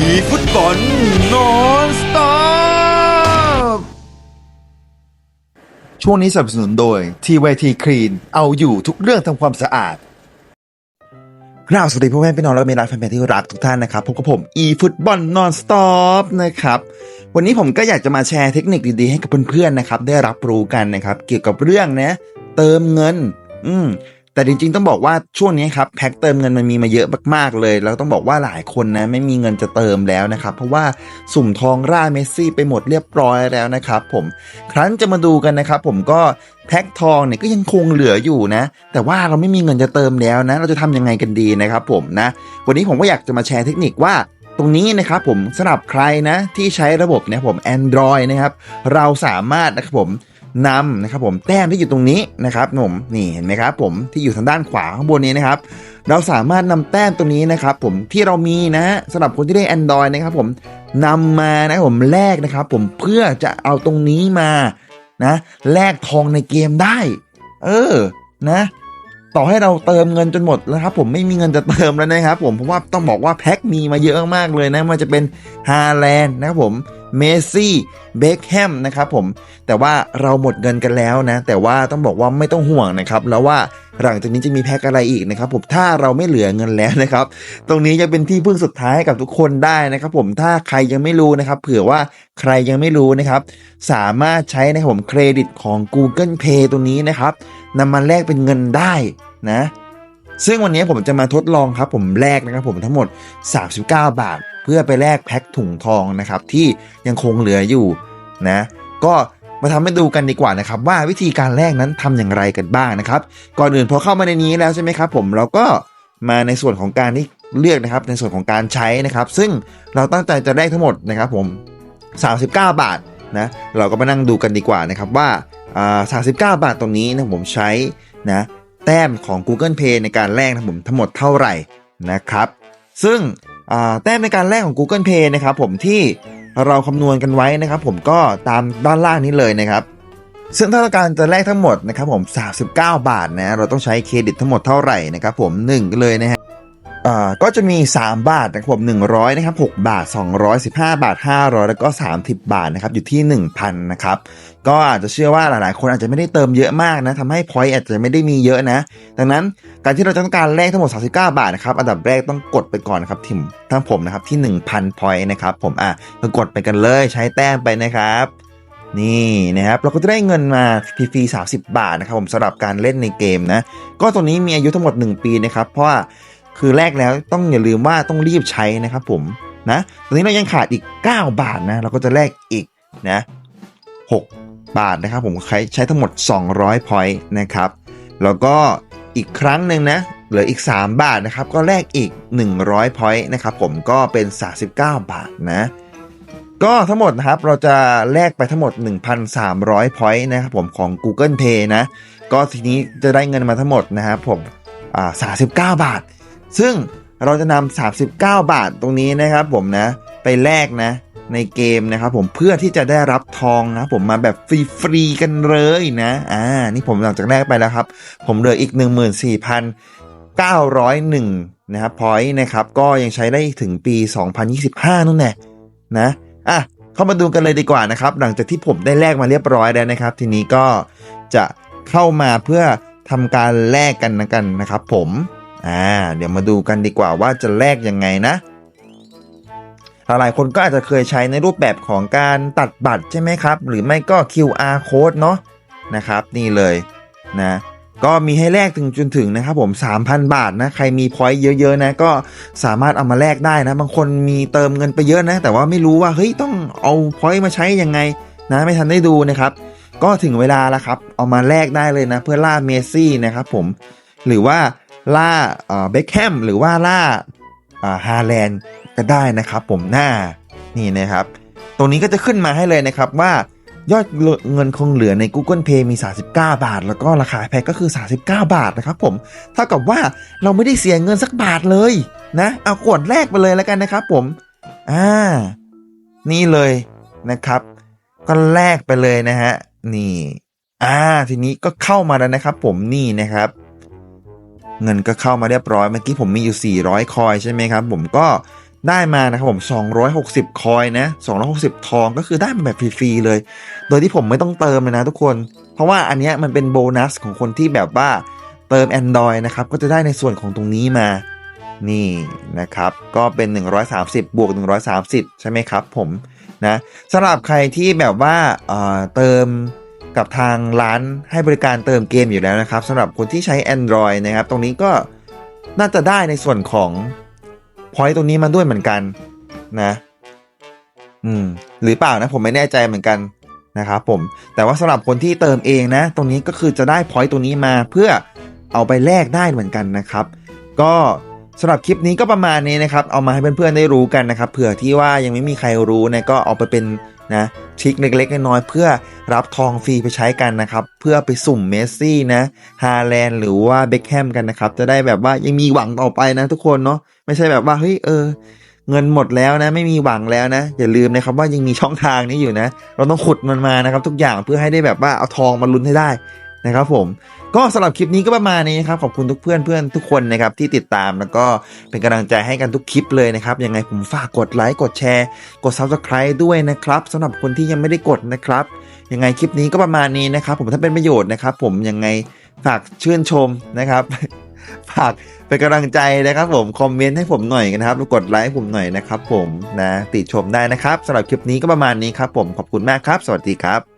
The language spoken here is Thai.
อีฟุตบอลนอนสต็อปช่วงนี้สนับสนุนโดย TYT Clean เอาอยู่ทุกเรื่องทำความสะอาดกราบสวัสดีพ่อแม่พี่น้องและเมรักแฟนๆที่รักทุกท่านนะครับพบกับผม e ฟุตบอลนอนสต็อปนะครับวันนี้ผมก็อยากจะมาแชร์เทคนิคดีๆให้กับเพื่อนๆนะครับได้รับรู้กันนะครับเกี่ยวกับเรื่องนะเติมเงิน อืม แต่จริงๆต้องบอกว่าช่วงนี้ครับแพ็คเติมเงินมันมีมาเยอะมากๆเลย แล้วต้องบอกว่าหลายคนนะไม่มีเงินจะเติมแล้วนะครับ เพราะว่าสุ่มทองร่าเมสซี่ไปหมดเรียบร้อยแล้วนะครับผมครั้นจะมาดูกันนะครับผมก็แพ็คทองเนี่ยก็ยังคงเหลืออยู่นะ แต่ว่าเราไม่มีเงินจะเติมแล้วนะ เราจะทำยังไงกันดีนะครับผมนะ วันนี้ผมก็อยากจะมาแชร์เทคนิคว่าตรงนี้นะครับผมสำหรับใครนะที่ใช้ระบบเนี่ยผม Android นะครับเราสามารถนะครับผม นำนะครับผมแต้มที่อยู่ตรงนี้นะครับผมนี่เห็นไหมครับผมที่อยู่ทางด้านขวาข้างบนนี้นะครับเราสามารถนำแต้มตรงนี้นะครับผมที่เรามีนะสำหรับคนที่ได้ Android นะครับผมนำมานะครับผมแลกนะครับผมเพื่อจะเอาตรงนี้มานะแลกทองในเกมได้ เออนะต่อให้เราเติมเงินจนหมดแล้วครับผมไม่มีเงินจะเติมแล้วนะครับผมเพราะว่าต้องบอกว่าแพ็คมีมาเยอะมากเลยนะมันจะเป็นฮาแลนด์นะครับผม เมซี่เบคแฮมนะครับผมแต่ว่าเราหมดเงินกันแล้วนะ แต่ว่าต้องบอกว่าไม่ต้องห่วงนะครับแล้วว่าหลังจากนี้จะมีแพ็คอะไรอีกนะครับผมถ้าเราไม่เหลือเงินแล้วนะครับ ตรงนี้จะเป็นที่พึ่งสุดท้ายให้กับทุกคนได้นะครับผมถ้าใครยังไม่รู้นะครับ เผื่อว่าใครยังไม่รู้นะครับ สามารถใช้นะครับผมเครดิตของ Google Pay ตัวนี้นะครับนำมาแลกเป็นเงินได้นะ ซึ่งวันนี้ผมจะมาทดลองครับผมแลกนะครับผมทั้งหมด 39 บาท เพื่อไปแลกแพ็คถุงทองนะครับที่ยังคงเหลืออยู่นะ ก็มาทำให้ดูกันดีกว่านะครับว่าวิธีการแลกนั้นทำอย่างไรกันบ้างนะครับ ก่อนอื่นพอเข้ามาในนี้แล้วใช่ไหมครับผมเราก็มาในส่วนของการที่เลือกนะครับในส่วนของการใช้นะครับ ซึ่งเราตั้งใจจะแลกทั้งหมดนะครับผม 39 บาทนะเราก็มานั่งดูกันดีกว่านะครับว่าอ่า39 บาทตรงนี้นะผมใช้นะ ต้มของ Google Pay ในการแลกนะผมทั้งหมดเท่าไหร่นะครับ ซึ่งแต้มในการแลกของ Google Pay นะครับผมที่เราคำนวณกันไว้นะครับผมก็ตามด้านล่างนี้เลยนะครับ ซึ่งถ้าเราการจะแลกทั้งหมดนะครับผม 39 บาทนะเราต้องใช้เครดิตทั้งหมดเท่าไหร่นะครับผม1เลยนะฮะ ก็จะมี 3 บาทนะครับผม100นะครับ6บาท 215 บาท 500 แล้วก็ 30 บาทนะครับอยู่ที่ 1,000นะครับก็อาจจะเชื่อว่าหลาย ๆ คนอาจจะไม่ได้เติมเยอะมากนะทำให้พอยต์อาจจะไม่ได้มีเยอะนะ ดังนั้นการที่เราจะต้องการแลกทั้งหมด 39 บาทนะครับอันดับแรกต้องกดไปก่อนนะครับทิมทั้งผมนะครับที่ 1,000พอยต์นะครับผมอะก็กดไปกันเลยใช้แต้มไปนะครับนี่นะครับเราก็จะได้เงินมาฟรีๆ30 บาทนะครับผมสำหรับการเล่นในเกมนะก็ตัวนี้มีอายุทั้งหมด 1 ปีนะครับเพราะว่า คือแลกแล้วต้องอย่าลืมว่าต้องรีบใช้นะครับผมนะตอนนี้เรายังขาดอีก 9 บาทนะ เราก็จะแลกอีกนะ6บาทนะครับผมใช้ใช้ทั้งหมด 200พอยต์นะครับ แล้วก็อีกครั้งหนึ่งนะเหลืออีก 3 บาทนะครับ ก็แลกอีก 100พอยต์นะครับผมก็เป็น 39 บาทนะ ก็ทั้งหมดนะครับเราจะแลกไปทั้งหมด 1,300พอยต์นะครับผมของ Google Pay นะ ก็ทีนี้จะได้เงินมาทั้งหมดนะครับผมอ่า39 บาท ซึ่งเราจะนำ39 บาทตรงนี้นะครับผมนะ ไปแลกนะในเกมนะครับผมเพื่อที่จะได้รับทองนะผมมาแบบฟรีๆกันเลยนะอ่านี่ผมหลังจากแรกไปแล้วครับ ผมเหลืออีก 14,901นะครับพอยต์นะครับก็ยังใช้ได้ถึงปี 2025 นู่นแน่นะอะเข้ามาดูกันเลยดีกว่านะครับ หลังจากที่ผมได้แลกมาเรียบร้อยแล้วนะครับ ทีนี้ก็จะเข้ามาเพื่อทำการแลกกันนะกันนะครับผม อ่าเดี๋ยวมาดูกันดีกว่าว่าจะแลกยังไงนะ หลายคนก็อาจจะเคยใช้ในรูปแบบของการตัดบัตรใช่ไหมครับ หรือไม่ก็ QR code เนาะนะครับ นี่เลยนะก็มีให้แลกถึงจนถึงนะครับผม 3,000 บาทนะ ใครมีพอยต์เยอะๆนะ ก็สามารถเอามาแลกได้นะ บางคนมีเติมเงินไปเยอะนะ แต่ว่าไม่รู้ว่าเฮ้ยต้องเอาพอยต์มาใช้ยังไงนะไม่ทันได้ดูนะครับ ก็ถึงเวลาแล้วครับ เอามาแลกได้เลยนะ เพื่อล่าเมสซี่นะครับผมหรือว่า ล่าเบคแฮมหรือว่าล่าฮาแลนด์ก็ได้นะครับผมหน้านี่นะครับ ตรงนี้ก็จะขึ้นมาให้เลยนะครับว่ายอดเงินคงเหลือใน Google Pay มี 39 บาท แล้วก็ราคาแพ็กก็คือ 39 บาทนะครับผมเท่ากับว่าเราไม่ได้เสียเงินสักบาทเลยนะ เอากดแรกไปเลยแล้วกันนะครับผม อ่า นี่เลยนะครับ ก็แลกไปเลยนะฮะ นี่ อ่า ทีนี้ก็เข้ามาแล้วนะครับผมนี่นะครับ เงินก็เข้ามาเรียบร้อยเมื่อกี้ผมมีอยู่ 400 คอยใช่ไหมครับ ผมก็ได้มานะครับผม 260 คอยนะ 260 ทองก็คือได้มาแบบฟรีๆเลย โดยที่ผมไม่ต้องเติมเลยนะทุกคน เพราะว่าอันเนี้ยมันเป็นโบนัสของคนที่แบบว่าเติม Android นะครับ ก็จะได้ในส่วนของตรงนี้มา นี่นะครับ ก็เป็น 130 บวก 130 ใช่ไหมครับผมนะสำหรับใครที่แบบว่าเอ่อเติม กับทางร้านให้บริการเติมเกมอยู่แล้วนะครับสำหรับคนที่ใช้ Android นะครับ ตรงนี้ก็น่าจะได้ในส่วนของพอยต์ตรงนี้มาด้วยเหมือนกันนะ อืม หรือเปล่านะผมไม่แน่ใจเหมือนกันนะครับผม แต่ว่าสำหรับคนที่เติมเองนะ ตรงนี้ก็คือจะได้พอยต์ตรงนี้มาเพื่อเอาไปแลกได้เหมือนกันนะครับ ก็สำหรับคลิปนี้ก็ประมาณนี้นะครับ เอามาให้เพื่อนๆได้รู้กันนะครับ เผื่อที่ว่ายังไม่มีใครรู้นะก็เอาไปเป็นนะ ทริคเล็กๆน้อยๆเพื่อรับทองฟรีไปใช้กันนะครับ เพื่อไปสุ่มเมสซี่นะฮาแลนหรือว่าเบคแฮมกันนะครับ จะได้แบบว่ายังมีหวังต่อไปนะทุกคนเนาะไม่ใช่แบบว่าเฮ้ยเออเงินหมดแล้วนะไม่มีหวังแล้วนะ อย่าลืมนะครับว่ายังมีช่องทางนี้อยู่นะ เราต้องขุดมันมานะครับทุกอย่างเพื่อให้ได้แบบว่าเอาทองมาลุ้นให้ได้ นะครับผมก็สำหรับคลิปนี้ก็ประมาณนี้ครับขอบคุณทุกเพื่อนเพื่อนทุกคนนะครับที่ติดตามแล้วก็เป็นกำลังใจให้กันทุกคลิปเลยนะครับยังไงผมฝากกดไลค์กดแชร์ กด subscribe ด้วยนะครับสำหรับคนที่ยังไม่ได้กดนะครับยังไงคลิปนี้ก็ประมาณนี้นะครับผมถ้าเป็นประโยชน์นะครับ ผมยังไงฝากชื่นชมนะครับฝากเป็นกำลังใจนะครับผมคอมเมนต์ให้ผมหน่อยนะครับกดไลค์ผมหน่อยนะครับ ผมนะติชมได้นะครับสำหรับคลิปนี้ก็ประมาณนี้ครับ ผมขอบคุณมากครับ สวัสดีครับ